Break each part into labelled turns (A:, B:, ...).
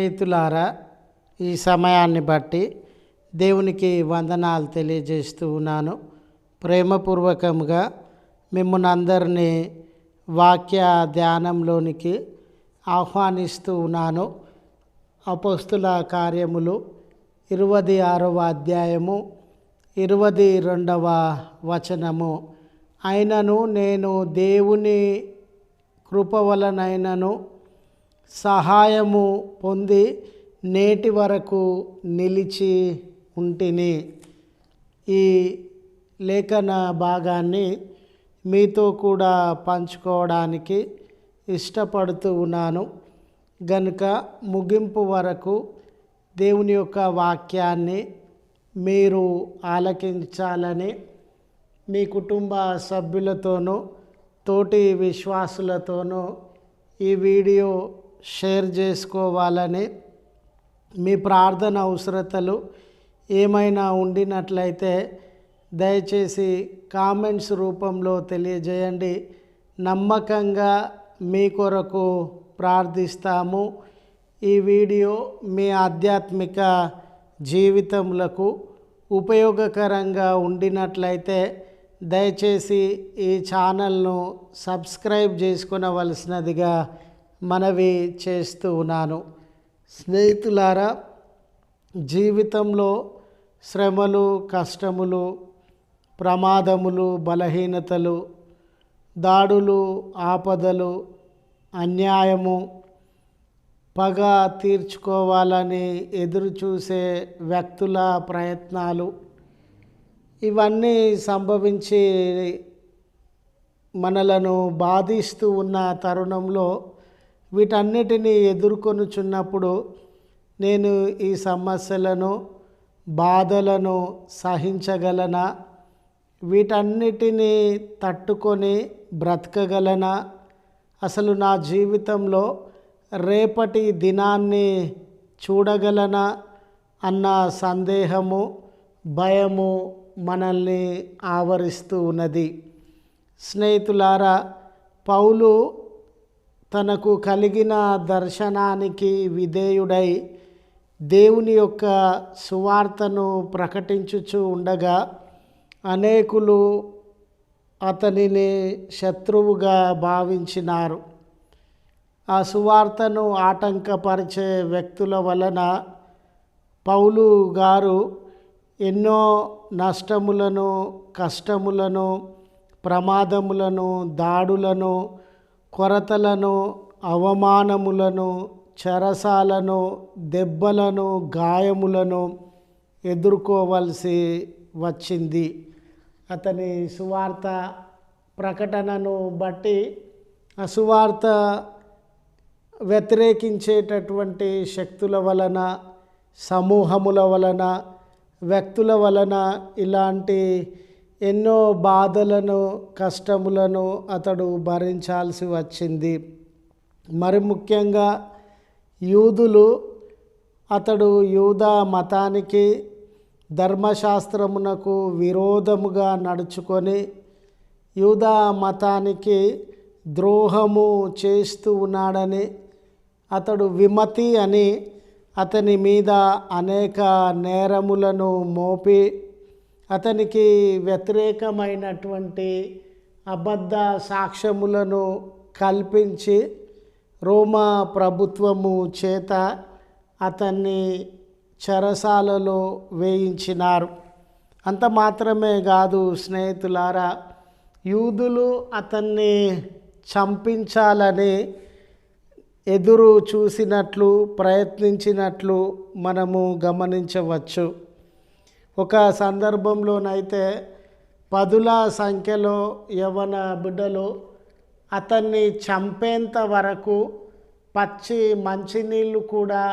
A: స్నేహితులారా ఈ సమయాన్ని బట్టి దేవునికి వందనాలు తెలియజేస్తూ ఉన్నాను. ప్రేమపూర్వకంగా మిమ్మల్ని అందరినీ వాక్య ధ్యానంలోనికి ఆహ్వానిస్తూ ఉన్నాను. అపస్తుల కార్యములు ఇరవది ఆరవ అధ్యాయము ఇరవై రెండవ వచనము. అయినను నేను దేవుని కృప వలనైనను సహాయము పొంది నేటి వరకు నిలిచి ఉంటిని. ఈ లేఖన భాగాన్ని మీతో కూడా పంచుకోవడానికి ఇష్టపడుతూ ఉన్నాను. గనుక ముగింపు వరకు దేవుని యొక్క వాక్యాన్ని మీరు ఆలకించాలని మీ కుటుంబ సభ్యులతోనూ తోటి విశ్వాసులతోనూ ఈ వీడియో షేర్ చేసుకోవాలని మీ ప్రార్థన అవసరతలు ఏమైనా ఉండినట్లయితే దయచేసి కామెంట్స్ రూపంలో తెలియజేయండి. నమ్మకంగా మీ కొరకు ప్రార్థిస్తాము. ఈ వీడియో మీ ఆధ్యాత్మిక జీవితములకు ఉపయోగకరంగా ఉండినట్లయితే దయచేసి ఈ ఛానల్ను సబ్స్క్రైబ్ చేసుకునవలసినదిగా మనవి చేస్తూ ఉన్నాను. స్నేహితులారా జీవితంలో శ్రమలు కష్టములు ప్రమాదములు బలహీనతలు దాడులు ఆపదలు అన్యాయము పగ తీర్చుకోవాలని ఎదురుచూసే వ్యక్తుల ప్రయత్నాలు. ఇవన్నీ సంభవించి మనలను బాధిస్తూ ఉన్న తరుణంలో వీటన్నిటిని ఎదుర్కొనుచున్నప్పుడు నేను ఈ సమస్యలను బాధలను సహించగలనా? వీటన్నిటినీ తట్టుకొని బ్రతకగలనా? అసలు నా జీవితంలో రేపటి దినాన్ని చూడగలనా? అన్న సందేహము భయము మనల్ని ఆవరిస్తూ ఉన్నది. స్నేహితులారా పౌలు తనకు కలిగిన దర్శనానికి విధేయుడై దేవుని యొక్క సువార్తను ప్రకటించుచు ఉండగా అనేకులు అతనిని శత్రువుగా భావించినారు. ఆ సువార్తను ఆటంకపరిచే వ్యక్తుల వలన పౌలు గారు ఎన్నో నష్టములను కష్టములను ప్రమాదములను దాడులను కొరతలను అవమానములను చెరసాలను దెబ్బలను గాయములను ఎదుర్కోవలసి వచ్చింది. అతని సువార్త ప్రకటనను బట్టి ఆ సువార్త వ్యతిరేకించేటటువంటి శక్తుల వలన సమూహముల వలన వ్యక్తుల వలన ఇలాంటి ఎన్నో బాధలను కష్టములను అతడు భరించాల్సి వచ్చింది. మరి ముఖ్యంగా యూదులు అతడు యూదా మతానికి ధర్మశాస్త్రమునకు విరోధముగా నడుచుకొని యూదా మతానికి ద్రోహము చేస్తూ ఉన్నాడని అతడు విమతి అని అతని మీద అనేక నేరములను మోపి అతనికి వ్యతిరేకమైనటువంటి అబద్ధ సాక్ష్యములను కల్పించి రోమా ప్రభుత్వము చేత అతన్ని చెరసాలలో వేయించినారు. అంత మాత్రమే కాదు స్నేహితులారా యూదులు అతన్ని చంపించాలని ఎదురు చూసినట్లు ప్రయత్నించినట్లు మనము గమనించవచ్చు. ఒక సందర్భంలోనైతే పదుల సంఖ్యలో యవన బిడ్డలు అతన్ని చంపేంత వరకు పచ్చి మంచినీళ్ళు కూడా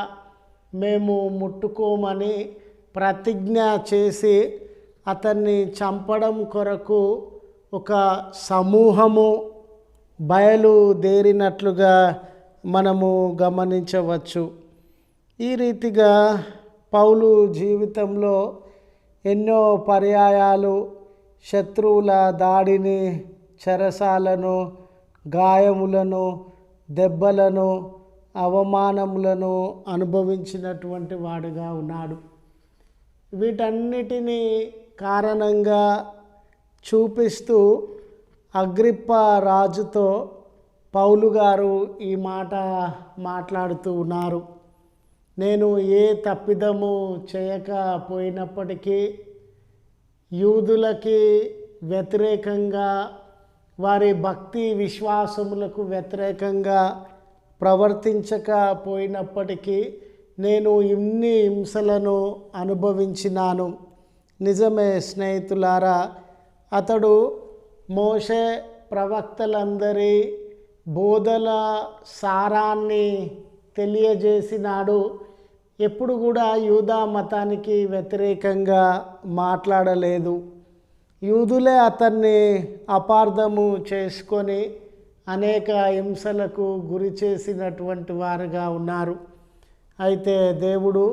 A: మేము ముట్టుకోమని ప్రతిజ్ఞ చేసి అతన్ని చంపడం కొరకు ఒక సమూహము బయలుదేరినట్లుగా మనము గమనించవచ్చు. ఈ రీతిగా పౌలు జీవితంలో ఎన్నో పర్యాయాలు శత్రువుల దాడిని చెరసాలను గాయములను దెబ్బలను అవమానములను అనుభవించినటువంటి వాడుగా ఉన్నాడు. వీటన్నిటినీ కారణంగా చూపిస్తూ అగ్రిప్ప రాజుతో పౌలు గారు ఈ మాట మాట్లాడుతూ ఉన్నారు. నేను ఏ తప్పిదము చేయకపోయినప్పటికీ యూదులకి వ్యతిరేకంగా వారి భక్తి విశ్వాసములకు వ్యతిరేకంగా ప్రవర్తించకపోయినప్పటికీ నేను ఇన్ని హింసలను అనుభవించినాను. నిజమే స్నేహితులారా అతడు మోషే ప్రవక్తలందరి బోధల సారాన్ని తెలియజేసినాడు. ఎప్పుడు కూడా యూదా మతానికి వ్యతిరేకంగా మాట్లాడలేదు. యూదులే అతన్ని అపార్థము చేసుకొని అనేక హింసలకు గురి చేసినటువంటి వారుగా ఉన్నారు. అయితే దేవుడు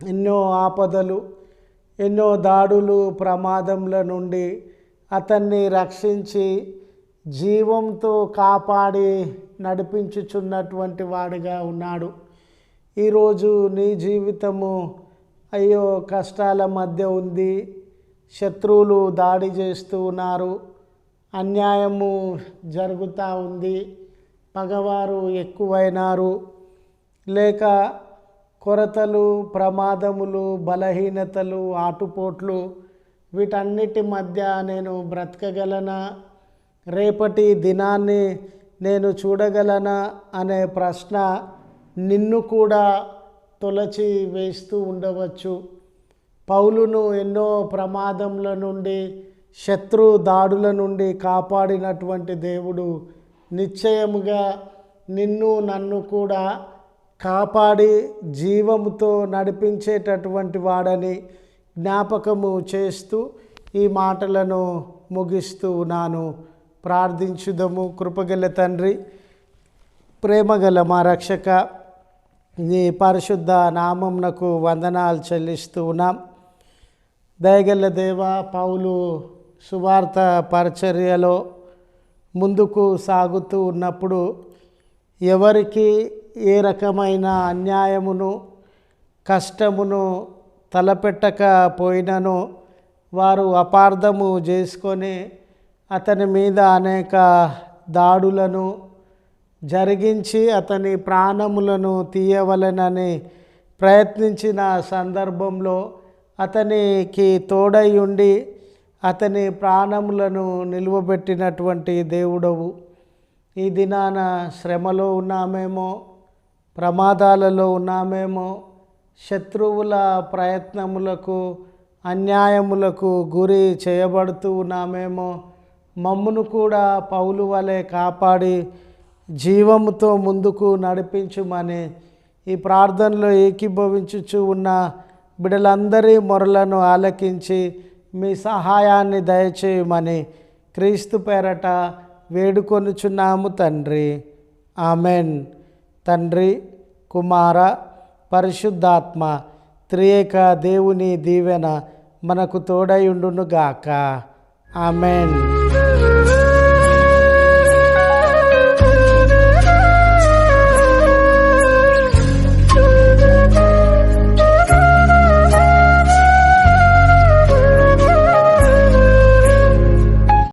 A: ఎన్నో ఆపదలు ఎన్నో దాడులు ప్రమాదముల నుండి అతన్ని రక్షించి జీవంతో కాపాడి నడిపించుచున్నటువంటి వాడుగా ఉన్నాడు. ఈరోజు నీ జీవితము అయ్యో కష్టాల మధ్య ఉంది. శత్రువులు దాడి చేస్తూ ఉన్నారు. అన్యాయము జరుగుతూ ఉంది. పగవారు ఎక్కువైనారు. లేక కొరతలు ప్రమాదములు బలహీనతలు ఆటుపోట్లు వీటన్నిటి మధ్య నేను బ్రతకగలనా? రేపటి దినాన్ని నేను చూడగలనా? అనే ప్రశ్న నిన్ను కూడా తొలచి వేస్తూ ఉండవచ్చు. పౌలును ఎన్నో ప్రమాదముల నుండి శత్రు దాడుల నుండి కాపాడినటువంటి దేవుడు నిశ్చయముగా నిన్ను నన్ను కూడా కాపాడి జీవముతో నడిపించేటటువంటి వాడని జ్ఞాపకము చేస్తూ ఈ మాటలను ముగిస్తూ నాను ప్రార్థించుదము. కృపగల తండ్రి ప్రేమగల మా రక్షక నీ పరిశుద్ధ నామంనకు వందనాలు చెల్లిస్తూ ఉన్నాం. దయగల్ల దేవ పౌలు సువార్త పరిచర్యలో ముందుకు సాగుతూ ఉన్నప్పుడు ఎవరికి ఏ రకమైన అన్యాయమును కష్టమును తలపెట్టకపోయినను వారు అపార్థము చేసుకొని అతని మీద అనేక దాడులను జరిగించి అతని ప్రాణములను తీయవలెనని ప్రయత్నించిన సందర్భంలో అతనికి తోడై ఉండి అతని ప్రాణములను నిలువబెట్టినటువంటి దేవుడవు. ఈ దినాన శ్రమలో ఉన్నామేమో ప్రమాదాలలో ఉన్నామేమో శత్రువుల ప్రయత్నములకు అన్యాయములకు గురి చేయబడుతూ ఉన్నామేమో మమ్మును కూడా పౌలు వలె కాపాడి జీవముతో ముందుకు నడిపించుమని ఈ ప్రార్థనలో ఏకీభవించుచు ఉన్న బిడలందరి మొరలను ఆలకించి మీ సహాయాన్ని దయచేయమని క్రీస్తు పేరట వేడుకొనుచున్నాము తండ్రి. ఆమెన్. తండ్రి కుమార పరిశుద్ధాత్మ త్రియేక దేవుని దీవెన మనకు తోడయుండునుగాక ఆమెన్.